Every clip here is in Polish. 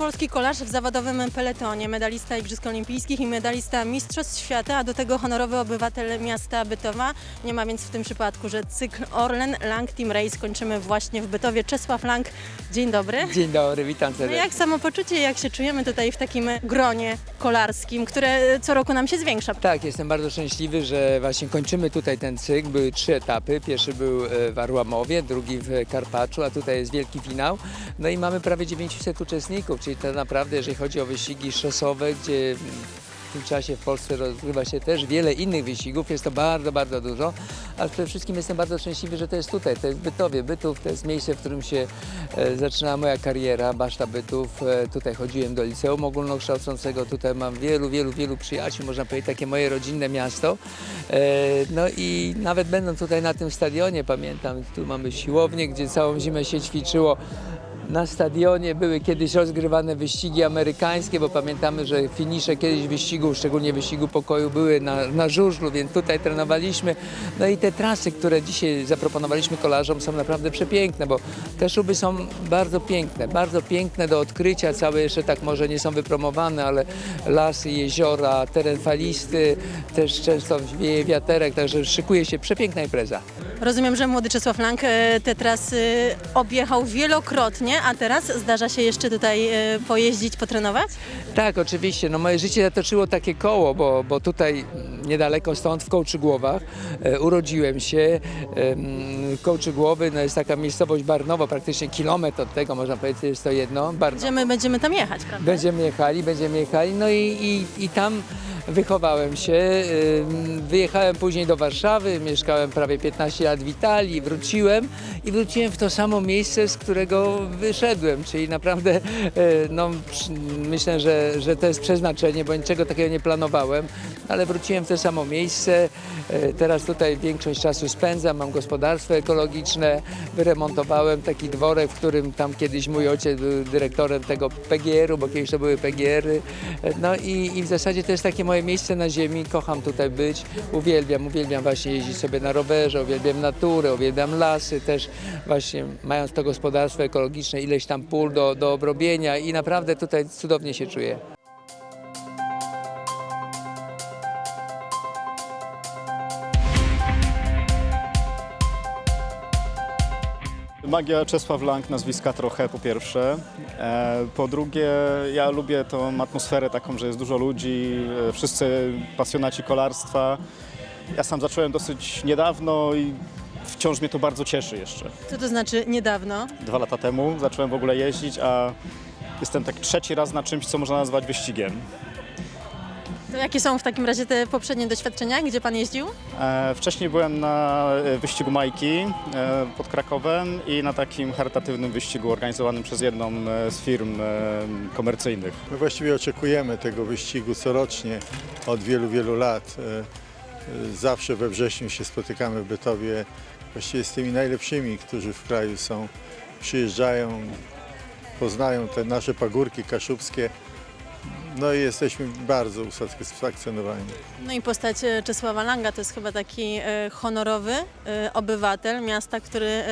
Polski kolarz w zawodowym peletonie, medalista Igrzysk Olimpijskich i medalista Mistrzostw Świata, a do tego honorowy obywatel miasta Bytowa. Nie ma więc w tym przypadku, że cykl Orlen Lang Team Race kończymy właśnie w Bytowie. Czesław Lang, dzień dobry. Dzień dobry, witam No serdecznie. jak samopoczucie, jak się czujemy tutaj w takim gronie kolarskim, które co roku nam się zwiększa? Tak, jestem bardzo szczęśliwy, że właśnie kończymy tutaj ten cykl. Były trzy etapy. Pierwszy był e, w Arłamowie, drugi w Karpaczu, a tutaj jest wielki finał. No i mamy prawie 900 uczestników, czyli to naprawdę, jeżeli chodzi o wyścigi szosowe, gdzie w tym czasie w Polsce rozgrywa się też wiele innych wyścigów, jest to bardzo, bardzo dużo, ale przede wszystkim jestem bardzo szczęśliwy, że to jest tutaj, to jest Bytowie. Bytów to jest miejsce, w którym się e, zaczynała moja kariera, Baszta Bytów. E, tutaj chodziłem do liceum ogólnokształcącego, tutaj mam wielu, wielu, wielu przyjaciół, można powiedzieć takie moje rodzinne miasto. E, no i nawet będąc tutaj na tym stadionie, pamiętam, tu mamy siłownię, gdzie całą zimę się ćwiczyło. Na stadionie były kiedyś rozgrywane wyścigi amerykańskie, bo pamiętamy, że finisze kiedyś wyścigów, szczególnie wyścigu pokoju, były na, na żużlu, więc tutaj trenowaliśmy. No i te trasy, które dzisiaj zaproponowaliśmy kolarzom są naprawdę przepiękne, bo te szuby są bardzo piękne, bardzo piękne do odkrycia, całe jeszcze tak może nie są wypromowane, ale lasy, jeziora, teren falisty, też często wieje wiaterek, także szykuje się przepiękna impreza. Rozumiem, że młody Czesław Lang e, te trasy objechał wielokrotnie, a teraz zdarza się jeszcze tutaj e, pojeździć, potrenować? Tak, oczywiście. No moje życie zatoczyło takie koło, bo, bo tutaj niedaleko stąd w Kołczygłowach e, urodziłem się. Em, Kołczygłowy no jest taka miejscowość Barnowo, praktycznie kilometr od tego, można powiedzieć, jest to jedno. Barnowo. Będziemy, będziemy tam jechać, prawda? Będziemy jechali, będziemy jechali, no i, i, i tam wychowałem się. Ym, Wyjechałem później do Warszawy, mieszkałem prawie 15 lat w Italii, wróciłem i wróciłem w to samo miejsce, z którego wyszedłem, czyli naprawdę e, no, myślę, że, że to jest przeznaczenie, bo niczego takiego nie planowałem, ale wróciłem w to samo miejsce. E, Teraz tutaj większość czasu spędzam, mam gospodarstwo ekologiczne, wyremontowałem taki dworek, w którym tam kiedyś mój ojciec był dyrektorem tego PGR-u, bo kiedyś to były PGR-y. E, No i, i w zasadzie to jest takie moje miejsce na ziemi, kocham tutaj być, uwielbiam, uwielbiam właśnie jeździć sobie na rowerze, uwielbiam naturę, uwielbiam lasy, też właśnie mając to gospodarstwo ekologiczne, ileś tam pól do, do obrobienia i naprawdę tutaj cudownie się czuję. Magia Czesław Lang, nazwiska trochę po pierwsze. E, Po drugie, ja lubię tą atmosferę taką, że jest dużo ludzi, e, wszyscy pasjonaci kolarstwa. Ja sam zacząłem dosyć niedawno i wciąż mnie to bardzo cieszy jeszcze. Co to znaczy niedawno? Dwa lata temu zacząłem w ogóle jeździć, a jestem tak trzeci raz na czymś, co można nazwać wyścigiem. To jakie są w takim razie te poprzednie doświadczenia, gdzie pan jeździł? E, Wcześniej byłem na e, wyścigu Majki e, pod Krakowem i na takim charytatywnym wyścigu organizowanym przez jedną e, z firm e, komercyjnych. My właściwie oczekujemy tego wyścigu corocznie od wielu, wielu lat. E, e, Zawsze we wrześniu się spotykamy w Bytowie właściwie z tymi najlepszymi, którzy w kraju są. Przyjeżdżają, poznają te nasze pagórki kaszubskie. No i jesteśmy bardzo usatysfakcjonowani. No i postać e, Czesława Langa to jest chyba taki e, honorowy e, obywatel miasta, który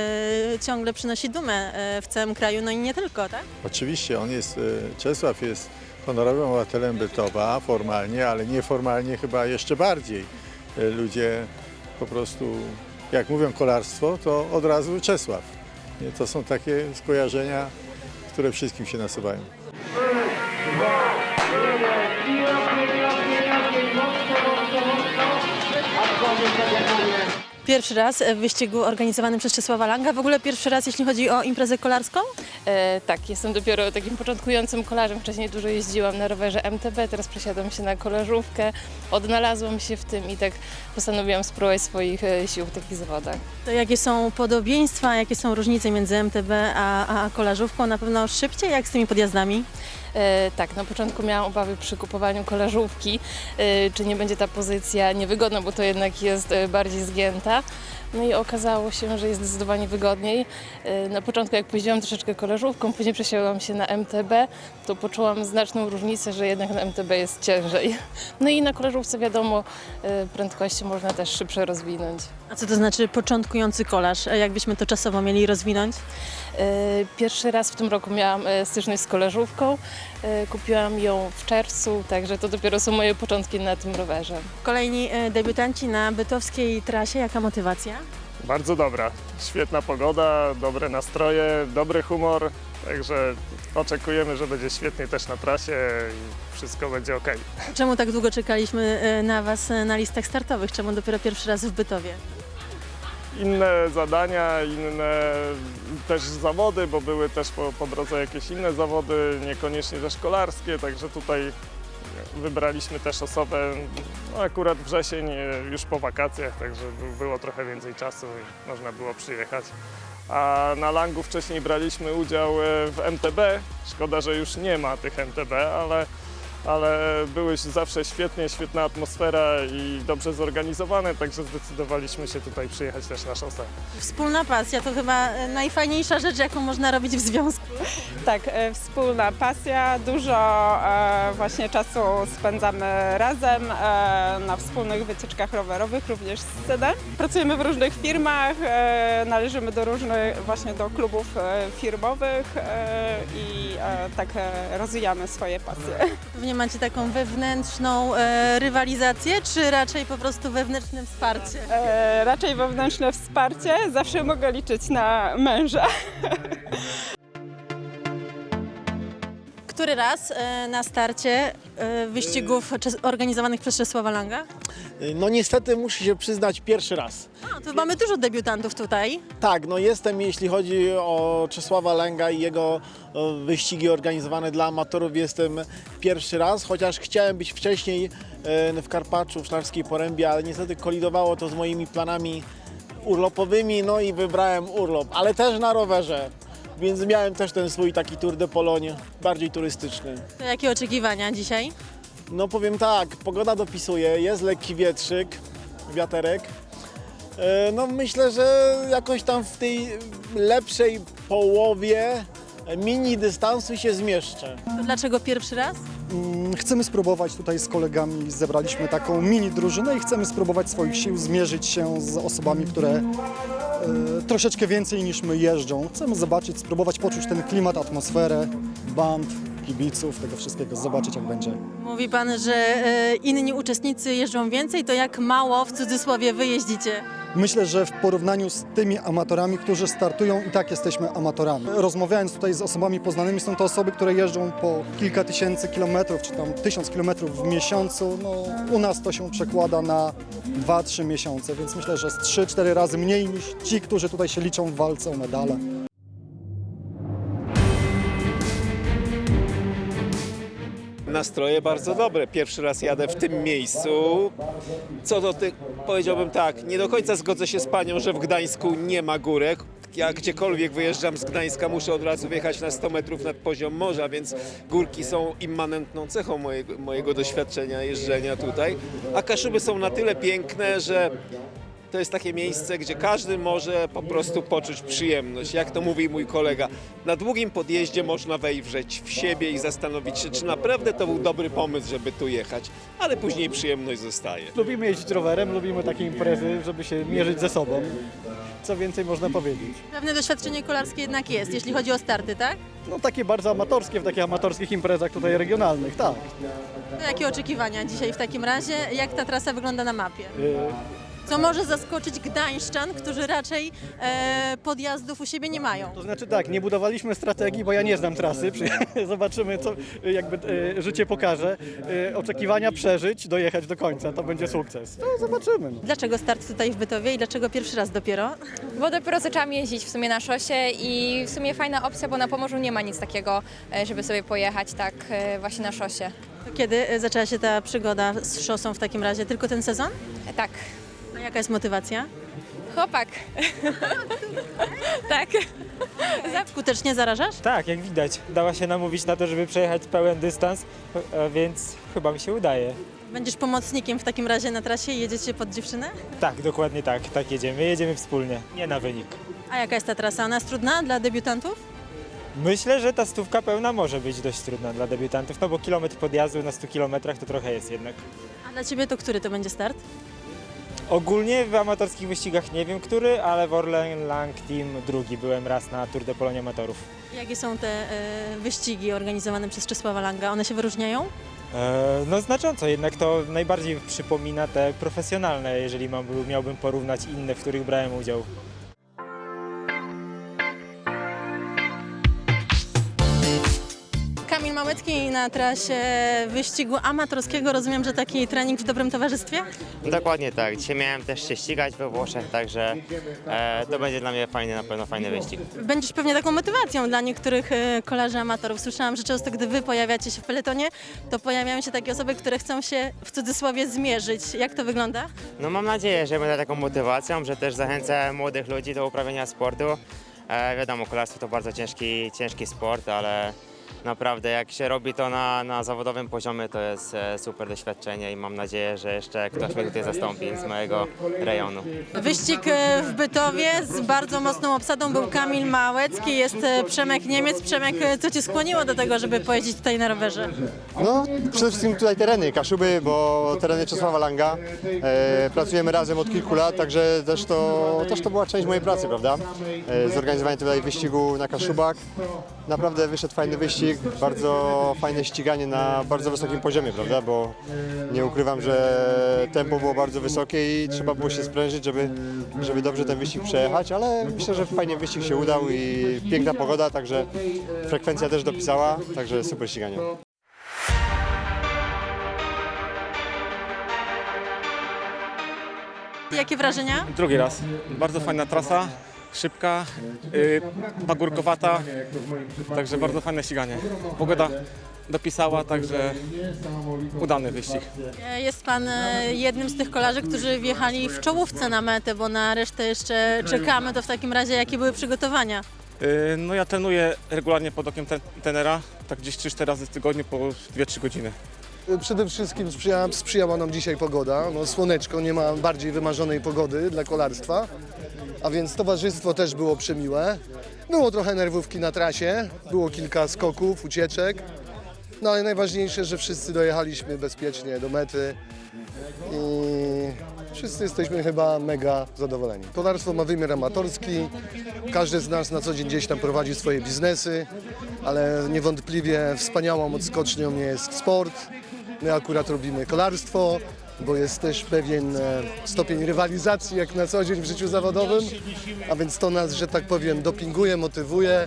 ciągle przynosi dumę w całym kraju, no i nie tylko, tak? Oczywiście on jest, Czesław jest honorowym obywatelem Bytowa formalnie, ale nieformalnie chyba jeszcze bardziej. Ludzie po prostu, jak mówią kolarstwo, to od razu Czesław. To są takie skojarzenia, które wszystkim się nasuwają. Pierwszy raz w wyścigu organizowanym przez Czesława Langa, w ogóle pierwszy raz jeśli chodzi o imprezę kolarską? E, tak, jestem dopiero takim początkującym kolarzem. Wcześniej dużo jeździłam na rowerze MTB, teraz przesiadłam się na kolarzówkę. Odnalazłam się w tym i tak postanowiłam spróbować swoich e, sił w takich zawodach. To jakie są podobieństwa, jakie są różnice między MTB a, a kolarzówką? Na pewno szybciej jak z tymi podjazdami? E, tak, na początku miałam obawy przy kupowaniu kolarzówki, e, czy nie będzie ta pozycja niewygodna, bo to jednak jest e, bardziej zgięta. No i okazało się, że jest zdecydowanie wygodniej. E, Na początku jak pojeździłam troszeczkę koleżówką, później przesiadłam się na MTB, to poczułam znaczną różnicę, że jednak na MTB jest ciężej. No i na koleżówce wiadomo, e, prędkości można też szybsze rozwinąć. A co to znaczy początkujący kolarz? Jakbyśmy to czasowo mieli rozwinąć? E, Pierwszy raz w tym roku miałam styczność z koleżówką. E, Kupiłam ją w czerwcu, także to dopiero są moje początki na tym rowerze. Kolejni e, debiutanci na bytowskiej trasie. Jaka motywacja? Bardzo dobra. Świetna pogoda, dobre nastroje, dobry humor. Także oczekujemy, że będzie świetnie też na trasie i wszystko będzie ok. Czemu tak długo czekaliśmy e, na Was na listach startowych? Czemu dopiero pierwszy raz w Bytowie? Inne zadania, inne też zawody, bo były też po, po drodze jakieś inne zawody, niekoniecznie też szkolarskie, także tutaj wybraliśmy też osobę, no akurat wrzesień, e, już po wakacjach, także by- było trochę więcej czasu i można było przyjechać. A na Langu wcześniej braliśmy udział e, w MTB. Szkoda, że już nie ma tych MTB, ale, ale były zawsze świetnie, świetna atmosfera i dobrze zorganizowane, także zdecydowaliśmy się tutaj przyjechać też na szosę. Wspólna pasja to chyba e, najfajniejsza rzecz, jaką można robić w związku. Tak, e, wspólna pasja, dużo e, właśnie czasu spędzamy razem na wspólnych wycieczkach rowerowych, również z synem. Pracujemy w różnych firmach, należymy do różnych właśnie do klubów firmowych i tak rozwijamy swoje pasje. Pewnie macie taką wewnętrzną e, rywalizację, czy raczej po prostu wewnętrzne wsparcie? E, raczej wewnętrzne wsparcie, zawsze mogę liczyć na męża. Który raz e, na starcie e, wyścigów czes- organizowanych przez Czesława Langa? No niestety muszę się przyznać pierwszy raz. A, to mamy dużo debiutantów tutaj. Tak, no jestem, jeśli chodzi o Czesława Lęga i jego wyścigi organizowane dla amatorów, jestem pierwszy raz, chociaż chciałem być wcześniej e, w Karpaczu, w Szklarskiej Porębie, ale niestety kolidowało to z moimi planami urlopowymi, no i wybrałem urlop, ale też na rowerze. Więc miałem też ten swój taki Tour de Pologne, bardziej turystyczny. To jakie oczekiwania dzisiaj? No powiem tak, pogoda dopisuje, jest lekki wietrzyk, wiaterek. E, No myślę, że jakoś tam w tej lepszej połowie mini dystansu się zmieszczę. To dlaczego pierwszy raz? Mm, Chcemy spróbować tutaj z kolegami, zebraliśmy taką mini drużynę i chcemy spróbować swoich sił, zmierzyć się z osobami, które e, troszeczkę więcej niż my jeżdżą. Chcemy zobaczyć, spróbować poczuć ten klimat, atmosferę, band, kibiców, tego wszystkiego, zobaczyć jak będzie. Mówi pan, że e, inni uczestnicy jeżdżą więcej, to jak mało w cudzysłowie wy jeździcie? Myślę, że w porównaniu z tymi amatorami, którzy startują, i tak jesteśmy amatorami. Rozmawiając tutaj z osobami poznanymi, są to osoby, które jeżdżą po kilka tysięcy kilometrów, czy tam tysiąc kilometrów w miesiącu. No, u nas to się przekłada na 2-3 miesiące, więc myślę, że z 3-4 razy mniej niż ci, którzy tutaj się liczą w walce o medale. Nastroje bardzo dobre. Pierwszy raz jadę w tym miejscu. Co do tych, powiedziałbym tak, nie do końca zgodzę się z panią, że w Gdańsku nie ma górek. Ja gdziekolwiek wyjeżdżam z Gdańska, muszę od razu wjechać na 100 metrów nad poziom morza, więc górki są immanentną cechą mojego, mojego doświadczenia jeżdżenia tutaj. A Kaszuby są na tyle piękne, że to jest takie miejsce, gdzie każdy może po prostu poczuć przyjemność. Jak to mówi mój kolega, na długim podjeździe można wejrzeć w siebie i zastanowić się, czy naprawdę to był dobry pomysł, żeby tu jechać, ale później przyjemność zostaje. Lubimy jeździć rowerem, lubimy takie imprezy, żeby się mierzyć ze sobą. Co więcej można powiedzieć? Pewne doświadczenie kolarskie jednak jest, jeśli chodzi o starty, tak? No takie bardzo amatorskie w takich amatorskich imprezach tutaj regionalnych, tak. To jakie oczekiwania dzisiaj w takim razie? Jak ta trasa wygląda na mapie? Yy, Co może zaskoczyć gdańszczan, którzy raczej e, podjazdów u siebie nie mają? To znaczy tak, nie budowaliśmy strategii, bo ja nie znam trasy. Przy- Zobaczymy, co jakby e, życie pokaże. E, oczekiwania przeżyć, dojechać do końca, to będzie sukces. No zobaczymy. No. Dlaczego start tutaj w Bytowie i dlaczego pierwszy raz dopiero? Bo dopiero zaczęłam jeździć w sumie na szosie i w sumie fajna opcja, bo na Pomorzu nie ma nic takiego, e, żeby sobie pojechać tak e, właśnie na szosie. To kiedy e, zaczęła się ta przygoda z szosą w takim razie? Tylko ten sezon? E, Tak, A jaka jest motywacja? chłopak. tak. Skutecznie zarażasz? Tak, jak widać. Dała się namówić na to, żeby przejechać pełen dystans, e, więc chyba mi się udaje. Będziesz pomocnikiem w takim razie na trasie i jedziecie pod dziewczynę? Tak, dokładnie tak, tak jedziemy. Jedziemy wspólnie, nie na wynik. A jaka jest ta trasa? Ona jest trudna dla debiutantów? Myślę, że ta stówka pełna może być dość trudna dla debiutantów, no bo kilometr podjazdu na 100 kilometrach to trochę jest jednak. A dla Ciebie to który to będzie start? Ogólnie w amatorskich wyścigach nie wiem który, ale w Orlen Lang Team drugi byłem raz na Tour de Polonia Amatorów. Jakie są te e, wyścigi organizowane przez Czesława Langa? One się wyróżniają? E, no znacząco, jednak to najbardziej przypomina te profesjonalne, jeżeli mam, miałbym porównać inne, w których brałem udział. Małecki na trasie wyścigu amatorskiego. Rozumiem, że taki trening w dobrym towarzystwie? Dokładnie tak. Dzisiaj miałem też się ścigać we Włoszech, także e, to będzie dla mnie fajny, na pewno fajny wyścig. Będziesz pewnie taką motywacją dla niektórych e, kolarzy amatorów. Słyszałam, że często gdy wy pojawiacie się w peletonie, to pojawiają się takie osoby, które chcą się w cudzysłowie zmierzyć. Jak to wygląda? No mam nadzieję, że będę taką motywacją, że też zachęcę młodych ludzi do uprawiania sportu. E, wiadomo, kolarstwo to bardzo ciężki, ciężki sport, ale naprawdę jak się robi to na, na zawodowym poziomie, to jest e, super doświadczenie i mam nadzieję, że jeszcze ktoś mnie tutaj zastąpi z mojego rejonu. Wyścig e, w Bytowie z bardzo mocną obsadą był Kamil Małecki, jest e, Przemek Niemiec. Przemek, e, co Cię skłoniło do tego, żeby pojeździć tutaj na rowerze? No, przede wszystkim tutaj tereny Kaszuby, bo tereny Czesława Langa. E, pracujemy razem od kilku lat, także też to, też to była część mojej pracy, prawda? E, zorganizowanie tutaj wyścigu na Kaszubach. Naprawdę wyszedł fajny wyścig, bardzo fajne ściganie na bardzo wysokim poziomie, prawda? Bo nie ukrywam, że tempo było bardzo wysokie i trzeba było się sprężyć, żeby, żeby dobrze ten wyścig przejechać, ale myślę, że fajnie wyścig się udał i piękna pogoda, także frekwencja też dopisała, także super ściganie. Jakie wrażenia? Drugi raz. Bardzo fajna trasa, szybka, yy, pagórkowata, także bardzo fajne ściganie. Pogoda dopisała, także udany wyścig. Jest Pan e, jednym z tych kolarzy, którzy wjechali w czołówce na metę, bo na resztę jeszcze czekamy. To w takim razie jakie były przygotowania? Yy, no ja trenuję regularnie pod okiem ten, tenera, tak gdzieś 3-4 razy w tygodniu po 2-3 godziny. Przede wszystkim sprzyjała, sprzyjała nam dzisiaj pogoda. No, słoneczko, nie ma bardziej wymarzonej pogody dla kolarstwa, a więc towarzystwo też było przemiłe. Było trochę nerwówki na trasie, było kilka skoków, ucieczek, no ale najważniejsze, że wszyscy dojechaliśmy bezpiecznie do mety i wszyscy jesteśmy chyba mega zadowoleni. Kolarstwo ma wymiar amatorski, każdy z nas na co dzień gdzieś tam prowadzi swoje biznesy, ale niewątpliwie wspaniałą odskocznią jest sport. My akurat robimy kolarstwo, bo jest też pewien e, stopień rywalizacji jak na co dzień w życiu zawodowym, a więc to nas, że tak powiem, dopinguje, motywuje.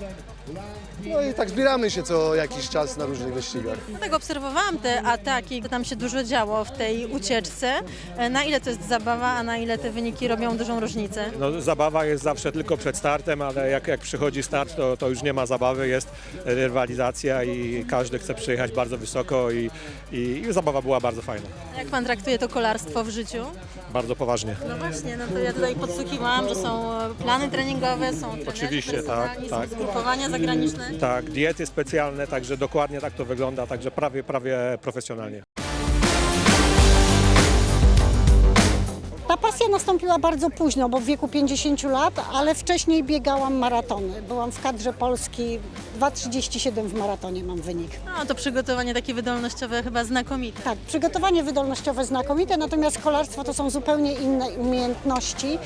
No i tak zbieramy się co jakiś czas na różnych wyścigach. Tak obserwowałam te ataki, tam się dużo działo w tej ucieczce. E, Na ile to jest zabawa, a na ile te wyniki robią dużą różnicę? No, zabawa jest zawsze tylko przed startem, ale jak, jak przychodzi start, to, to już nie ma zabawy, jest rywalizacja i każdy chce przyjechać bardzo wysoko i, i, i zabawa była bardzo fajna, Jak Pan traktuje to kolarstwo w życiu? bardzo poważnie. No właśnie, no to ja tutaj podsłuchiwałam, że są plany treningowe, są trenerzy Oczywiście, personalni, tak, tak. są zgrupowania zagraniczne. Tak, diety specjalne, także dokładnie tak to wygląda, także prawie, prawie profesjonalnie. Ta pasja nastąpiła bardzo późno, bo w wieku 50 lat, ale wcześniej biegałam maratony. Byłam w kadrze Polski, 2,37 w maratonie mam wynik. No to przygotowanie takie wydolnościowe chyba znakomite. Tak, przygotowanie wydolnościowe znakomite, natomiast kolarstwo to są zupełnie inne umiejętności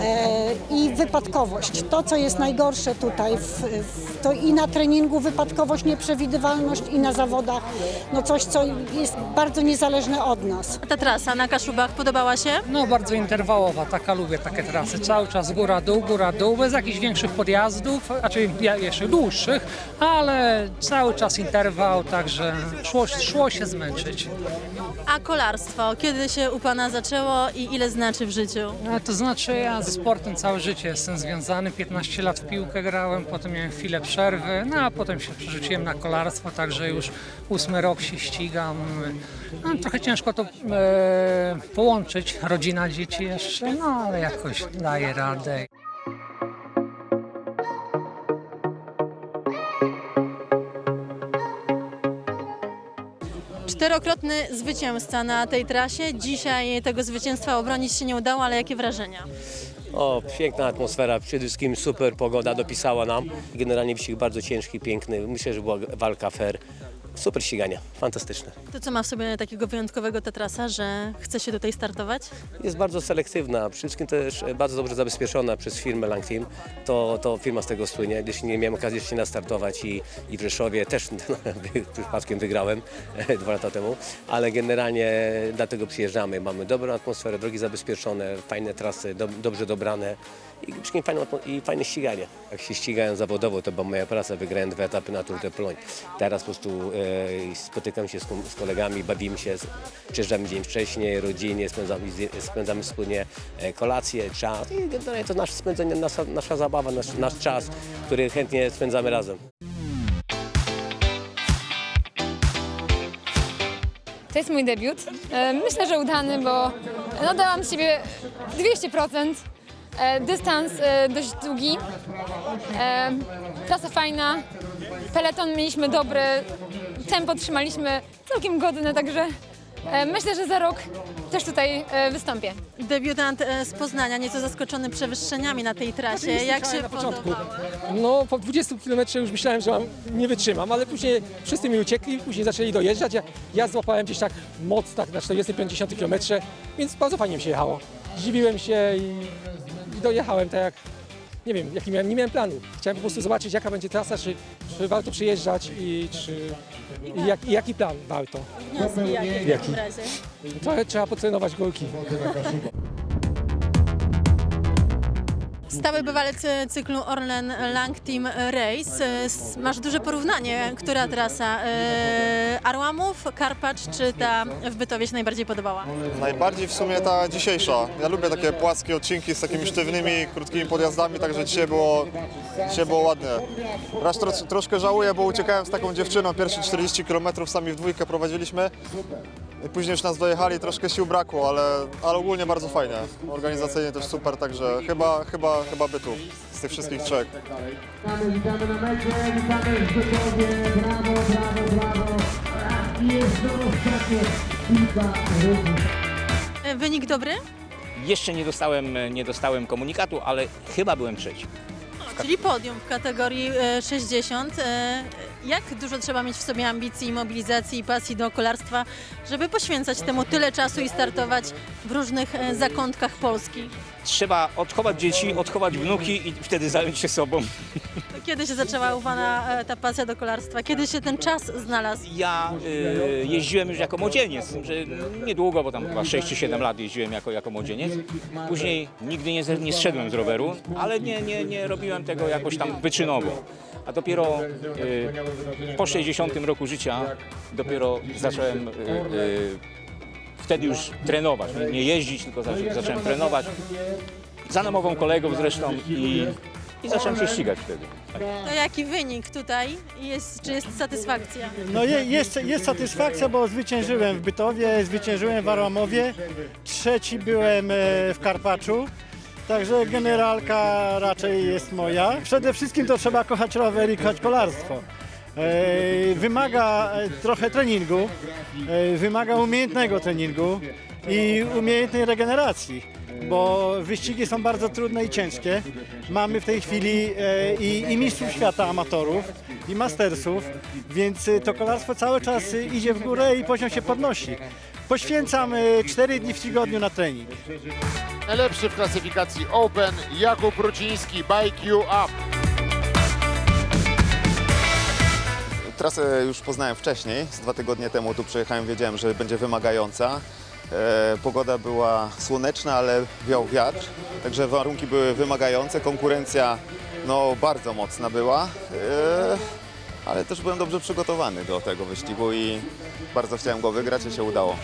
e, i wypadkowość. To, co jest najgorsze tutaj, w, w, to i na treningu wypadkowość, nieprzewidywalność i na zawodach, no coś, co jest bardzo niezależne od nas. A ta trasa na Kaszubach podobała się? No bardzo interwałowa, taka lubię takie trasy. Cały czas góra dół, góra dół, bez jakichś większych podjazdów, znaczy jeszcze dłuższych, ale cały czas interwał, także szło, szło się zmęczyć. A kolarstwo, kiedy się u Pana zaczęło i ile znaczy w życiu? No, to znaczy ja ze sportem całe życie jestem związany, 15 lat w piłkę grałem, potem miałem chwilę przerwy, no a potem się przerzuciłem na kolarstwo, także już ósmy rok się ścigam. No, trochę ciężko to e, połączyć, rodzina, dzieci jeszcze, no ale jakoś daję radę. Czterokrotny zwycięzca na tej trasie. Dzisiaj tego zwycięstwa obronić się nie udało, ale jakie wrażenia? O, piękna atmosfera, przede wszystkim super pogoda dopisała nam. Generalnie wyścig bardzo ciężki, piękny. Myślę, że była walka fair. Super ściganie, fantastyczne. To co ma w sobie takiego wyjątkowego ta trasa, że chce się tutaj startować? Jest bardzo selektywna, przede wszystkim też bardzo dobrze zabezpieczona przez firmę Lang Team. To, to firma z tego słynie, gdyż nie miałem okazji jeszcze nastartować i, i w Rzeszowie też przypadkiem wygrałem dwa lata temu, ale generalnie dlatego przyjeżdżamy. Mamy dobrą atmosferę, drogi zabezpieczone, fajne trasy, do, dobrze dobrane i przede wszystkim fajne, atmo- i fajne ściganie. Jak się ścigałem zawodowo, to była moja praca, wygrałem dwa etapy na Tour de Pologne. Teraz po prostu e, spotykam się z, z kolegami, bawimy się, przyjeżdżamy dzień wcześniej, rodzinnie, spędzamy, spędzamy wspólnie e, kolację, czas i generalnie to nasze spędzenie, nasza, nasza zabawa, nasz, nasz czas, który chętnie spędzamy razem. To jest mój debiut. E, Myślę, że udany, bo no, dałam z siebie 200%. E, Dystans e, dość długi. E, Trasa fajna. Peleton mieliśmy dobry. Tempo trzymaliśmy całkiem godne, także e, myślę, że za rok też tutaj e, wystąpię. Debiutant e, z Poznania, nieco zaskoczony przewyższeniami na tej trasie. Jak się na początku. podobało? No, po 20 km już myślałem, że mam, nie wytrzymam, ale później wszyscy mi uciekli, później zaczęli dojeżdżać. Ja, ja złapałem gdzieś tak moc tak na 40-50 km, więc bardzo fajnie mi się jechało. Zdziwiłem się i dojechałem tak jak, nie wiem, jaki miałem, nie miałem planu. Chciałem po prostu zobaczyć, jaka będzie trasa, czy, czy warto przyjeżdżać i, czy, i, jak, i jaki plan warto. Wnioski jakie w Jaki? takim razie? Trochę trzeba potrenować górki. Stały bywalec cyklu Orlen Lang Team Race. E, Masz duże porównanie, która trasa? E, Arłamów, Karpacz czy ta w Bytowie się najbardziej podobała? Najbardziej w sumie ta dzisiejsza. Ja lubię takie płaskie odcinki z takimi sztywnymi, krótkimi podjazdami, także dzisiaj było, dzisiaj było ładnie. Raz tro, troszkę żałuję, bo uciekałem z taką dziewczyną, pierwsze 40 km sami w dwójkę prowadziliśmy. I później już nas dojechali, troszkę sił brakło, ale, ale ogólnie bardzo fajnie. Organizacyjnie też super, także chyba, chyba, chyba bytu z tych wszystkich trzech. Witamy na mecie, witamy w brawo, brawo, brawo. I jeszcze ostatnie kilka Wynik dobry? Jeszcze nie dostałem, nie dostałem komunikatu, ale chyba byłem trzeci. Czyli podium w kategorii e, 60. E, Jak dużo trzeba mieć w sobie ambicji, mobilizacji i pasji do kolarstwa, żeby poświęcać temu tyle czasu i startować w różnych e, zakątkach Polski? Trzeba odchować dzieci, odchować wnuki i wtedy zająć się sobą. Kiedy się zaczęła u Pana e, ta pasja do kolarstwa? Kiedy się ten czas znalazł? Ja y, jeździłem już jako młodzieniec, że niedługo, bo tam chyba 6 czy 7 lat jeździłem jako, jako młodzieniec. Później nigdy nie, ze- nie zszedłem z roweru, ale nie, nie, nie robiłem tego jakoś tam wyczynowo. A dopiero y, po 60 roku życia dopiero zacząłem y, y, wtedy już trenować. Nie, jeździć, tylko zaczą, zacząłem trenować. Za namową kolegów zresztą i, i zacząłem się ścigać wtedy. Tak. To jaki wynik tutaj jest? Czy jest satysfakcja? No je, jest, jest satysfakcja, bo zwyciężyłem w Bytowie, zwyciężyłem w Arłamowie, trzeci byłem e, w Karpaczu. Także generalka raczej jest moja. Przede wszystkim to trzeba kochać rower i kochać kolarstwo. Wymaga e, trochę treningu, e, wymaga umiejętnego treningu i umiejętnej regeneracji, bo wyścigi są bardzo trudne i ciężkie. Mamy w tej chwili e, i, i mistrzów świata amatorów, i mastersów, więc to kolarstwo cały czas idzie w górę i poziom się podnosi. Poświęcam 4 dni w tygodniu na trening. Najlepszy w klasyfikacji Open Jakub Ruciński, Bike You Up. Trasę już poznałem wcześniej, z dwa tygodnie temu tu przyjechałem, wiedziałem, że będzie wymagająca. E, pogoda była słoneczna, ale wiał wiatr, także warunki były wymagające, konkurencja no, bardzo mocna była, e, ale też byłem dobrze przygotowany do tego wyścigu i bardzo chciałem go wygrać i się udało.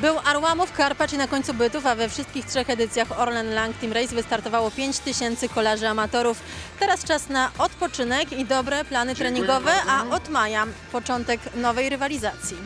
Był Arłamów, Karpacz i na końcu Bytów, a we wszystkich trzech edycjach Orlen Lang Team Race wystartowało 5 tysięcy kolarzy amatorów. Teraz czas na odpoczynek i dobre plany treningowe, a od maja początek nowej rywalizacji.